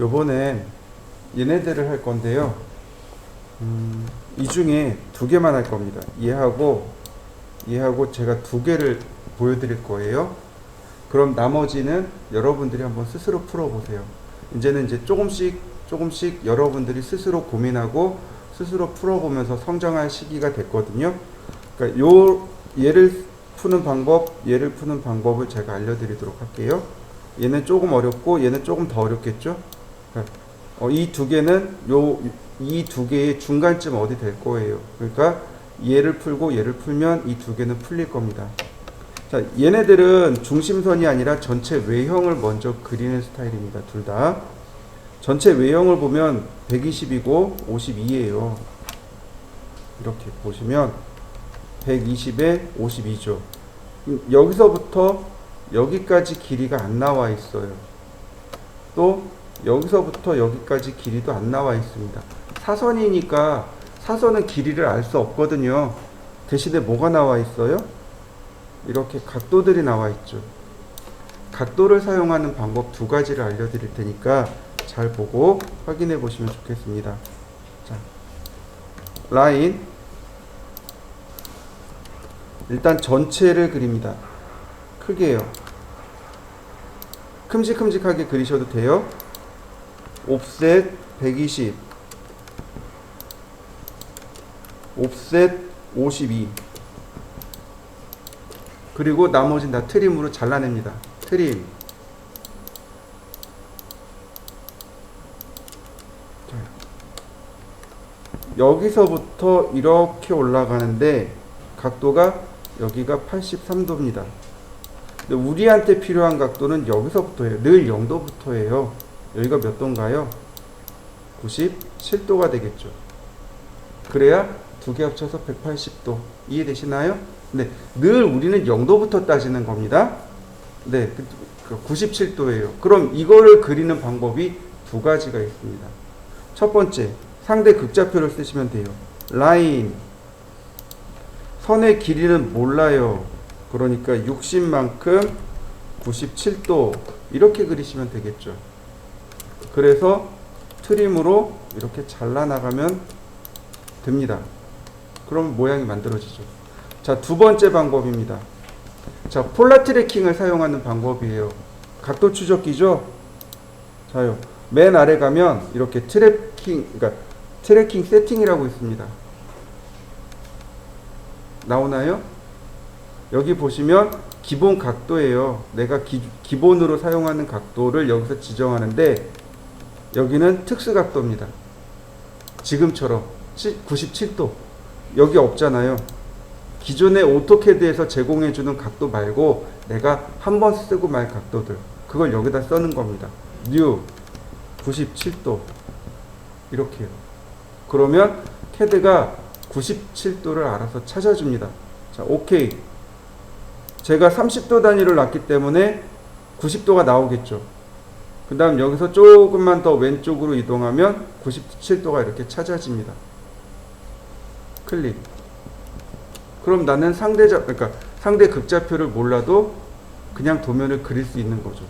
요번엔 얘네들을 할 건데요. 음, 이 중에 두 개만 할 겁니다. 얘하고 얘하고 제가 두 개를 보여드릴 거예요. 그럼 나머지는 여러분들이 한번 스스로 풀어보세요. 이제는 이제 조금씩 조금씩 여러분들이 스스로 고민하고 스스로 풀어보면서 성장할 시기가 됐거든요. 그러니까 요 얘를 푸는 방법, 얘를 푸는 방법을 제가 알려드리도록 할게요. 얘는 조금 어렵고 얘는 조금 더 어렵겠죠. 어, 이 두 개는 요 이 두 개의 중간쯤 어디 될 거예요. 그러니까 얘를 풀고 얘를 풀면 이 두 개는 풀릴 겁니다. 자, 얘네들은 중심선이 아니라 전체 외형을 먼저 그리는 스타일입니다. 둘 다. 전체 외형을 보면 120이고 52예요. 이렇게 보시면 120에 52죠. 여기서부터 여기까지 길이가 안 나와 있어요. 또 여기서부터 여기까지 길이도 안 나와 있습니다. 사선이니까 사선은 길이를 알 수 없거든요. 대신에 뭐가 나와 있어요? 이렇게 각도들이 나와 있죠. 각도를 사용하는 방법 두 가지를 알려드릴 테니까 잘 보고 확인해 보시면 좋겠습니다. 자, 라인. 일단 전체를 그립니다. 크게요. 큼직큼직하게 그리셔도 돼요. 옵셋 120. 옵셋 52. 그리고 나머지는 다 트림으로 잘라냅니다. 트림. 자, 여기서부터 이렇게 올라가는데 각도가 여기가 83도입니다. 근데 우리한테 필요한 각도는 여기서부터예요. 늘 0도부터예요. 여기가 몇 도인가요? 97도가 되겠죠. 그래야 두 개 합쳐서 180도. 이해되시나요? 네, 늘 우리는 0도부터 따지는 겁니다. 네, 97도예요. 그럼 이거를 그리는 방법이 두 가지가 있습니다. 첫 번째, 상대 극좌표를 쓰시면 돼요. 라인. 선의 길이는 몰라요. 그러니까 60만큼 97도. 이렇게 그리시면 되겠죠. 그래서 트림으로 이렇게 잘라나가면 됩니다. 그럼 모양이 만들어지죠. 자, 두 번째 방법입니다. 자, 폴라 트래킹을 사용하는 방법이에요. 각도 추적기죠? 자요. 맨 아래 가면 이렇게 트래킹, 그러니까 트래킹 세팅이라고 있습니다. 나오나요? 여기 보시면 기본 각도예요. 내가 기, 기본으로 사용하는 각도를 여기서 지정하는데 여기는 특수 각도입니다. 지금처럼 97도. 여기 없잖아요. 기존의 오토캐드에서 제공해주는 각도 말고 내가 한 번 쓰고 말 각도들. 그걸 여기다 써는 겁니다. 뉴 97도. 이렇게요. 그러면 캐드가 97도를 알아서 찾아줍니다. 자, 오케이. 제가 30도 단위를 놨기 때문에 90도가 나오겠죠. 그 다음 여기서 조금만 더 왼쪽으로 이동하면 97도가 이렇게 찾아집니다. 클릭. 그럼 나는 상대자, 그러니까 상대 극좌표를 몰라도 그냥 도면을 그릴 수 있는 거죠.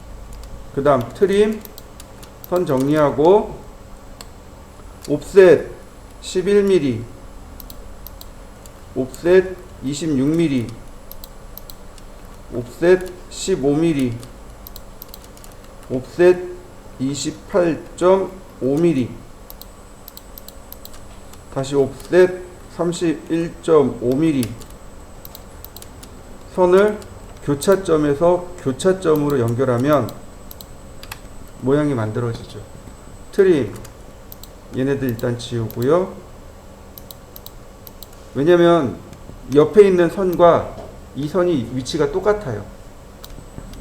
그 다음 트림, 선 정리하고, 옵셋 11mm, 옵셋 26mm, 옵셋 15mm, 옵셋 28.5mm, 다시 옵셋 31.5mm, 선을 교차점에서 교차점으로 연결하면 모양이 만들어지죠. 트림, 얘네들 일단 지우고요. 왜냐면 옆에 있는 선과 이 선이 위치가 똑같아요.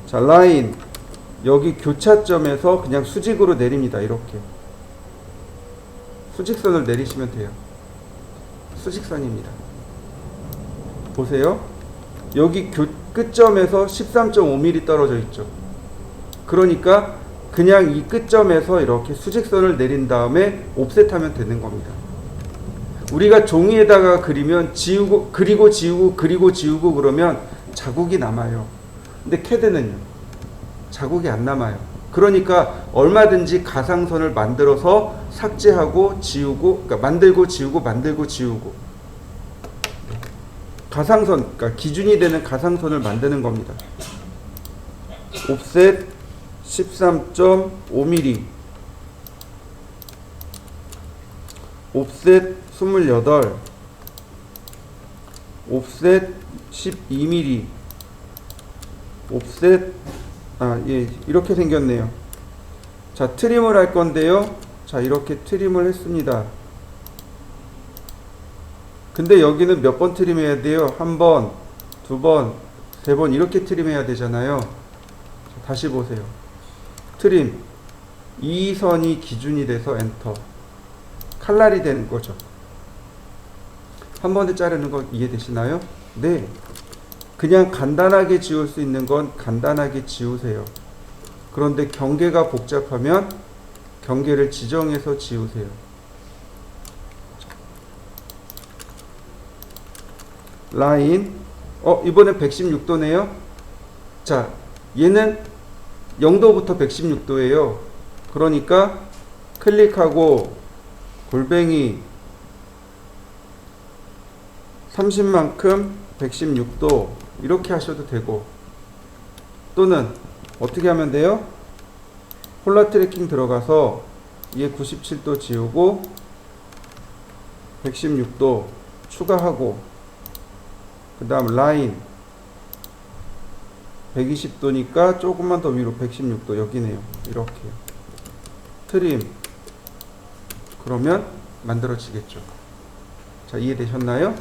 자, 라인. 여기 교차점에서 그냥 수직으로 내립니다. 이렇게. 수직선을 내리시면 돼요. 수직선입니다. 보세요. 여기 교, 끝점에서 13.5mm 떨어져 있죠. 그러니까 그냥 이 끝점에서 이렇게 수직선을 내린 다음에 옵셋하면 되는 겁니다. 우리가 종이에다가 그리면 지우고 그리고 지우고 그리고 지우고 그러면 자국이 남아요. 근데 캐드는요. 자국이 안 남아요. 그러니까 얼마든지 가상선을 만들어서 삭제하고 지우고 그러니까 만들고 지우고 만들고 지우고 가상선 그러니까 기준이 되는 가상선을 만드는 겁니다. 옵셋 13.5mm 옵셋 28 옵셋 12mm 옵셋 아, 예, 이렇게 생겼네요. 자, 트림을 할 건데요. 자, 이렇게 트림을 했습니다. 근데 여기는 몇 번 트림해야 돼요? 한 번, 두 번, 세 번 이렇게 트림해야 되잖아요. 자, 다시 보세요. 트림. 이 선이 기준이 돼서 엔터. 칼날이 되는 거죠. 한 번에 자르는 거 이해되시나요? 네. 그냥 간단하게 지울 수 있는 건 간단하게 지우세요. 그런데 경계가 복잡하면 경계를 지정해서 지우세요. 라인. 어, 이번엔 116도네요. 자, 얘는 0도부터 116도예요. 그러니까 클릭하고 골뱅이 30만큼 116도 이렇게 하셔도 되고 또는 어떻게 하면 돼요? 폴라 트래킹 들어가서 얘 97도 지우고 116도 추가하고 그 다음 라인 120도니까 조금만 더 위로 116도 여기네요 이렇게 트림 그러면 만들어지겠죠 자 이해되셨나요?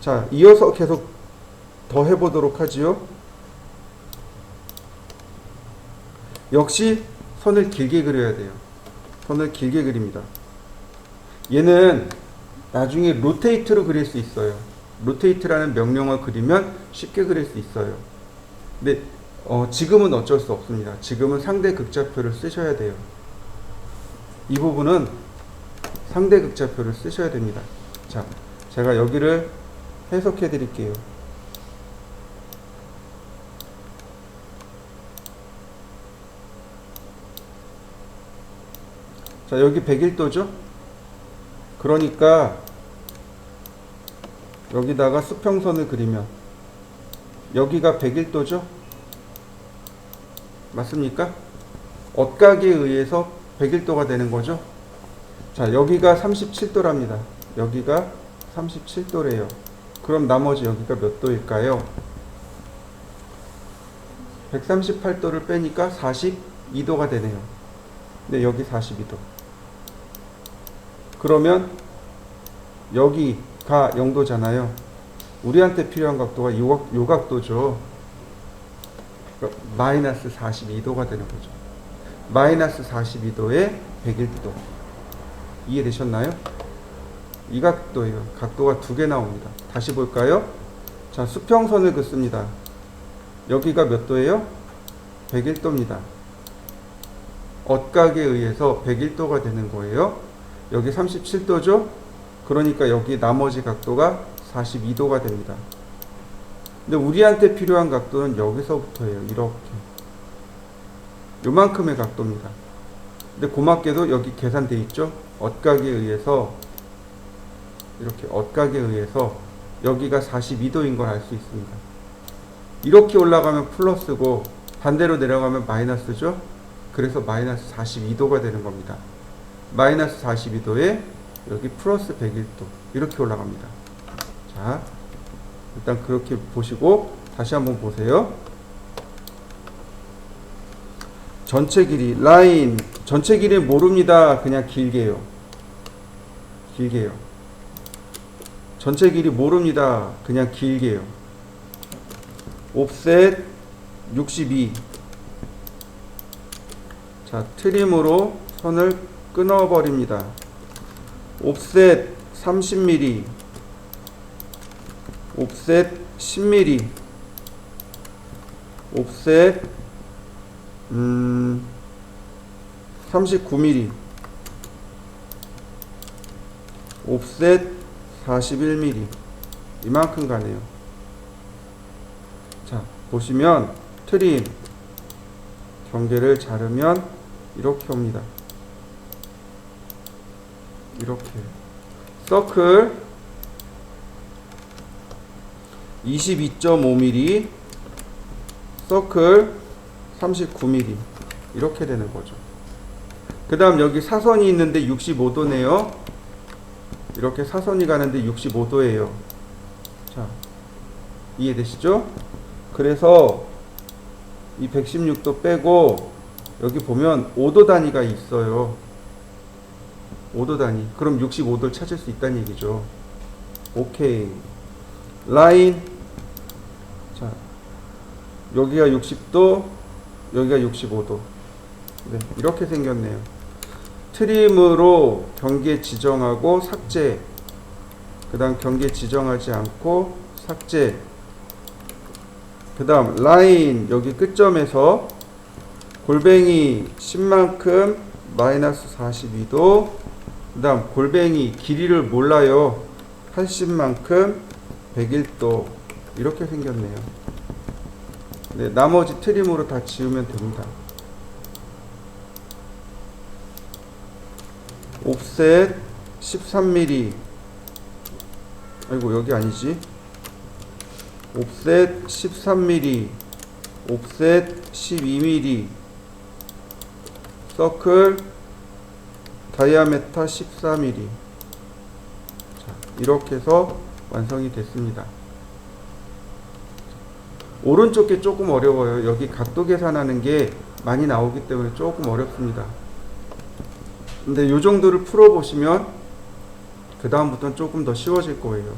자 이어서 계속 더 해보도록 하지요. 역시 선을 길게 그려야 돼요. 선을 길게 그립니다. 얘는 나중에 로테이트로 그릴 수 있어요. 로테이트라는 명령어 그리면 쉽게 그릴 수 있어요. 근데 어, 지금은 어쩔 수 없습니다. 지금은 상대 극좌표를 쓰셔야 돼요. 이 부분은 상대 극좌표를 쓰셔야 됩니다. 자 제가 여기를 해석해 드릴게요 자 여기 101도죠? 그러니까 여기다가 수평선을 그리면 여기가 101도죠? 맞습니까? 엇각에 의해서 101도가 되는 거죠? 자 여기가 37도랍니다. 여기가 37도래요. 그럼 나머지 여기가 몇 도일까요? 138도를 빼니까 42도가 되네요. 네 여기 42도 그러면 여기가 0도잖아요. 우리한테 필요한 각도가 요, 요 각도죠. 그러니까 마이너스 42도가 되는 거죠. 마이너스 42도에 101도. 이해되셨나요? 이 각도예요. 각도가 두 개 나옵니다. 다시 볼까요? 자, 수평선을 긋습니다. 여기가 몇 도예요? 101도입니다. 엇각에 의해서 101도가 되는 거예요. 여기 37도죠? 그러니까 여기 나머지 각도가 42도가 됩니다. 근데 우리한테 필요한 각도는 여기서부터예요. 이렇게. 요만큼의 각도입니다. 근데 고맙게도 여기 계산돼 있죠? 엇각에 의해서 이렇게 엇각에 의해서 여기가 42도인 걸 알 수 있습니다. 이렇게 올라가면 플러스고 반대로 내려가면 마이너스죠? 그래서 마이너스 42도가 되는 겁니다. 마이너스 42도에 여기 플러스 101도 이렇게 올라갑니다. 자, 일단 그렇게 보시고 다시 한번 보세요. 전체 길이 라인 전체 길이 모릅니다. 그냥 길게요. 길게요. 전체 길이 모릅니다. 그냥 길게요. 옵셋 62. 자, 트림으로 선을 끊어버립니다. 옵셋 30mm, 옵셋 10mm, 옵셋 음, 39mm, 옵셋 41mm 이만큼 가네요. 자 보시면 트림 경계를 자르면 이렇게 옵니다. 이렇게 서클 22.5mm 서클 39mm 이렇게 되는 거죠. 그 다음 여기 사선이 있는데 65도네요. 이렇게 사선이 가는데 65도예요. 자, 이해되시죠? 그래서 이 116도 빼고 여기 보면 5도 단위가 있어요. 5도 단위. 그럼 65도를 찾을 수 있다는 얘기죠. 오케이. 라인. 자, 여기가 60도, 여기가 65도. 네, 이렇게 생겼네요. 트림으로 경계 지정하고 삭제. 그 다음 경계 지정하지 않고 삭제. 그 다음 라인 여기 끝점에서 골뱅이 10만큼 마이너스 42도 그 다음 골뱅이 길이를 몰라요. 80만큼 101도 이렇게 생겼네요. 네, 나머지 트림으로 다 지우면 됩니다. 옵셋 13mm 아이고 여기 아니지? 옵셋 13mm, 옵셋 12mm, 서클 다이아메타 14mm. 자, 이렇게 해서 완성이 됐습니다. 오른쪽 게 조금 어려워요. 여기 각도 계산하는 게 많이 나오기 때문에 조금 어렵습니다. 근데 이 정도를 풀어 보시면 그 다음부터는 조금 더 쉬워질 거예요.